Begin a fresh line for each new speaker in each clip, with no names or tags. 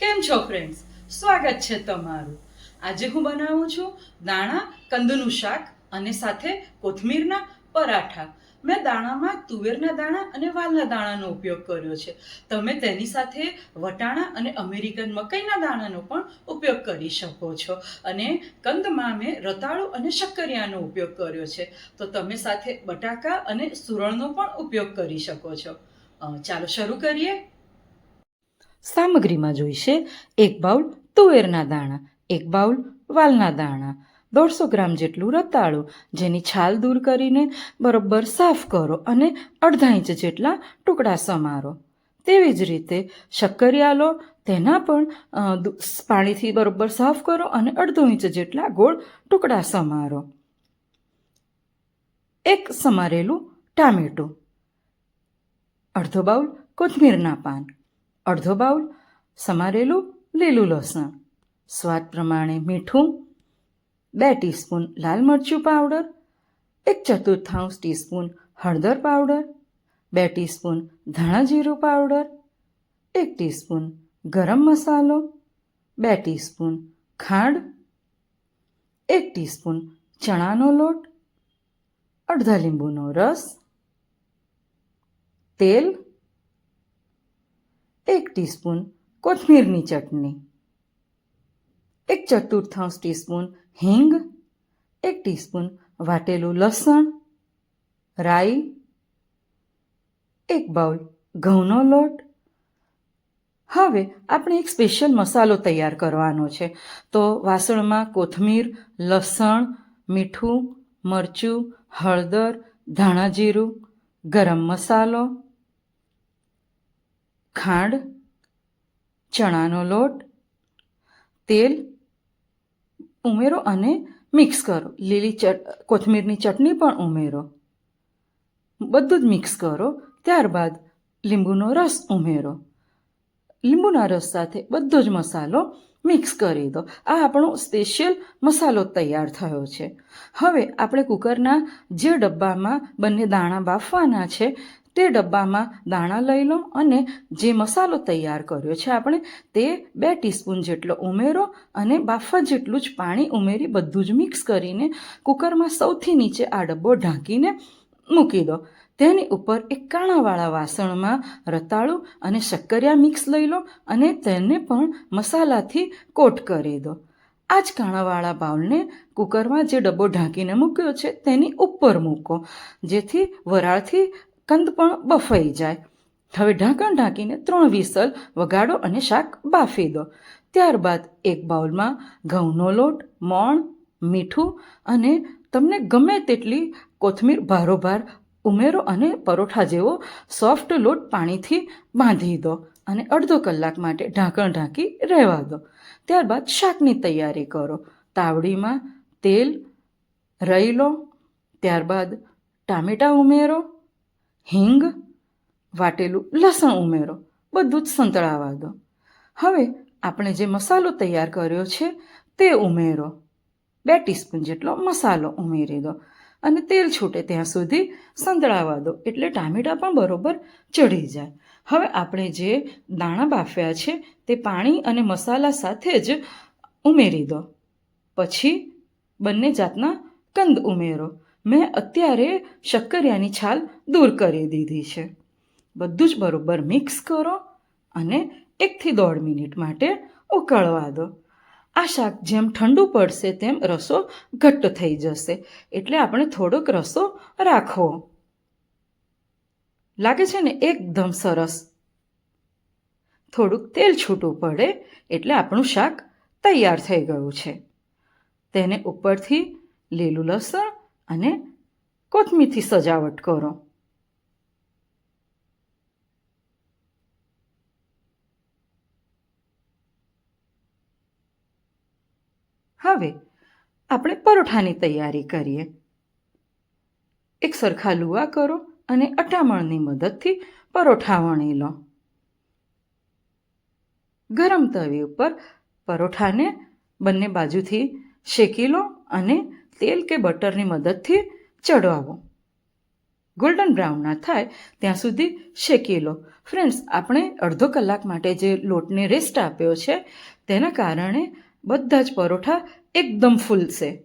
કેમ છો ફ્રેન્ડ્સ સ્વાગત છે તમારું. આજે હું બનાવું છું દાણા, કંદનું શાક અને સાથે કોથમીરના પરાઠા. મેં દાણામાં તુવેરના દાણા અને વાલના દાણાનો ઉપયોગ કર્યો છે. તમે તેની સાથે વટાણા અને અમેરિકન મકાઈના દાણાનો પણ ઉપયોગ કરી શકો છો. અને કંદમાં મેં રતાળુ અને શક્કરિયાનો ઉપયોગ કર્યો છે. તો તમે સાથે બટાકા અને સુરણનો પણ ઉપયોગ કરી શકો છો. ચાલો શરૂ કરીએ. સામગ્રીમાં જોઈશે એક બાઉલ તુવેરના દાણા, એક બાઉલ વાલના દાણા, દોઢસો ગ્રામ જેટલું રતાળું, જેની છાલ દૂર કરીને બરોબર સાફ કરો અને અડધા ઇંચ જેટલા ટુકડા સમારો. તેવી જ રીતે શક્કરિયા લો તેના પણ પાણીથી બરોબર સાફ કરો અને અડધો ઇંચ જેટલા ગોળ ટુકડા સમારો. એક સમારેલું ટામેટું. અડધો બાઉલ કોથમીરના પાન. અડધો બાઉલ સમારેલું લીલું લસણ. સ્વાદ પ્રમાણે મીઠું, બે ટીસ્પૂન લાલ મરચું પાવડર, એક ચતુર્થાંશ ટીસ્પૂન હળદર પાવડર, બે ટીસ્પૂન ધાણા જીરું પાવડર, એક ટીસ્પૂન ગરમ મસાલો, બે ટીસ્પૂન ખાંડ, એક ટીસ્પૂન ચણાનો લોટ, અડધા લીંબુનો રસ, તેલ એક ટીસ્પૂન કોથમીરની ચટણી, એક ચતુર્થાંશ ટીસ્પૂન હિંગ, એક ટીસ્પૂન વાટેલું લસણ, રાઈ, એક બાઉલ ઘઉંનો લોટ. હવે આપણે એક સ્પેશિયલ મસાલો તૈયાર કરવાનો છે. તો વાસણમાં કોથમીર, લસણ, મીઠું, મરચું, હળદર ધાણા જીરું ગરમ મસાલો ખાંડ, ચણાનો લોટ, તેલ, ઉમેરો અને મિક્સ કરો. લીલી ચટ, કોથમીરની ચટણી પણ ઉમેરો. બધું જ મિક્સ કરો. ત્યારબાદ લીંબુનો રસ ઉમેરો. લીંબુના રસ સાથે બધો જ મસાલો મિક્સ કરી દો. આ આપણો સ્પેશિયલ મસાલો તૈયાર થયો છે. હવે આપણે કુકરના જે ડબ્બામાં બંને દાણા બાફવાના છે, તે ડબ્બામાં દાણા લઈ લો અને જે મસાલો તૈયાર કર્યો છે આપણે, તે બે ટીસ્પૂન જેટલો ઉમેરો અને બાફવા જેટલું જ પાણી ઉમેરી બધું જ મિક્સ કરીને કુકરમાં સૌથી નીચે આ ડબ્બો ઢાંકીને મૂકી દો. તેની ઉપર એક કાણાવાળા વાસણમાં રતાળું અને શક્કરિયા મિક્સ લઈ લો અને તેને પણ મસાલાથી કોટ કરી દો. આ જ કાણાવાળા બાઉલને કુકરમાં જે ડબ્બો ઢાંકીને મૂક્યો છે તેની ઉપર મૂકો, જેથી વરાળથી કંદ પણ બફાઈ જાય. હવે ઢાંકણ ઢાંકીને ત્રણ વિસલ વગાડો અને શાક બાફી દો. ત્યારબાદ એક બાઉલમાં ઘઉંનો લોટ, મોણ, મીઠું અને તમને ગમે તેટલી કોથમીર ભારોભાર ઉમેરો અને પરોઠા જેવો સોફ્ટ લોટ પાણીથી બાંધી દો અને અડધો કલાક માટે ઢાંકણ ઢાંકી રહેવા દો. ત્યારબાદ શાકની તૈયારી કરો. તાવડીમાં તેલ રહી લો ત્યારબાદ ટામેટાં ઉમેરો, હિંગ, વાટેલું લસણ ઉમેરો, બધું જ સંતળાવા દો. હવે આપણે જે મસાલો તૈયાર કર્યો છે તે ઉમેરો. બે ટીસ્પૂન જેટલો મસાલો ઉમેરી દો. અને તેલ છૂટે ત્યાં સુધી સંતળાવા દો. એટલે ટામેટાં પણ બરોબર ચડી જાય. હવે આપણે જે દાણા બાફ્યા છે, તે પાણી અને મસાલા સાથે જ ઉમેરી દો. પછી બંને જાતના કંદ ઉમેરો. મેં અત્યારે શક્કરિયાની છાલ દૂર કરી દીધી છે. બધું જ બરોબર મિક્સ કરો અને એકથી દોઢ મિનિટ માટે ઉકળવા દો. આ શાક જેમ ઠંડુ પડશે તેમ રસો ઘટ્ટ થઈ જશે. એટલે આપણે થોડોક રસો રાખવો. લાગે છે ને એકદમ સરસ. થોડુંક તેલ છૂટું પડે એટલે આપણું શાક તૈયાર થઈ ગયું છે. તેને ઉપરથી લીલું લસણ અને કોથમીરથી સજાવટ કરો. હવે આપણે પરોઠાની તૈયારી કરીએ. એક સરખા લુવા કરો અને અટામણની મદદથી પરોઠા વણી લો. ગરમ તવી ઉપર પરોઠાને બંને બાજુથી શેકી લો અને તેલ કે બટરની મદદથી ચડાવો ગોલ્ડન બ્રાઉન ના થાય ત્યાં સુધી શેકી લો. ફ્રેન્ડ્સ, આપણે અડધો કલાક માટે જે લોટને રેસ્ટ આપ્યો છે, તેના કારણે બધા જ પરોઠા એકદમ ફૂલશે.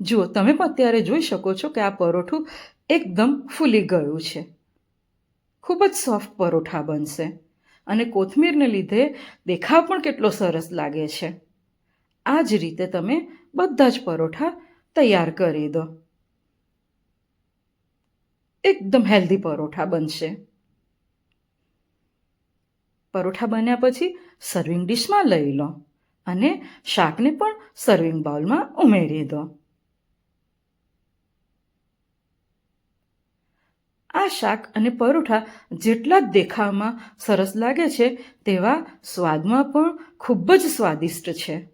જુઓ, તમે પણ અત્યારે જોઈ શકો છો કે આ પરોઠું એકદમ ફૂલી ગયું છે. ખૂબ જ સોફ્ટ પરોઠા બનશે. અને કોથમીરને લીધે દેખાવ પણ કેટલો સરસ લાગે છે. આ જ રીતે તમે બધા જ પરોઠા તૈયાર કરી દો. એકદમ હેલ્ધી પરોઠા બનશે. પરોઠા બન્યા પછી સર્વિંગ ડિશમાં લઈ લો. અને શાકને પણ સર્વિંગ બાઉલમાં ઉમેરી દો. આ શાક અને પરોઠા જેટલા જ દેખાવમાં સરસ લાગે છે, તેવા સ્વાદમાં પણ ખૂબ જ સ્વાદિષ્ટ છે.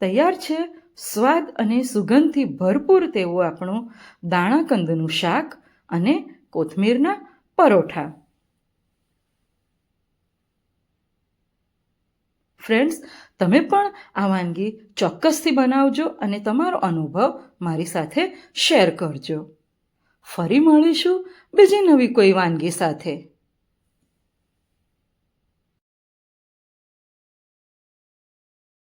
તૈયાર છે સ્વાદ અને સુગંધથી ભરપૂર તેવું આપણું દાણાકંદનું શાક અને કોથમીરના પરોઠા. ફ્રેન્ડ્સ તમે પણ આ વાનગી ચોક્કસથી બનાવજો અને તમારો અનુભવ મારી સાથે શેર કરજો. ફરી મળીશું બીજી નવી કોઈ વાનગી સાથે.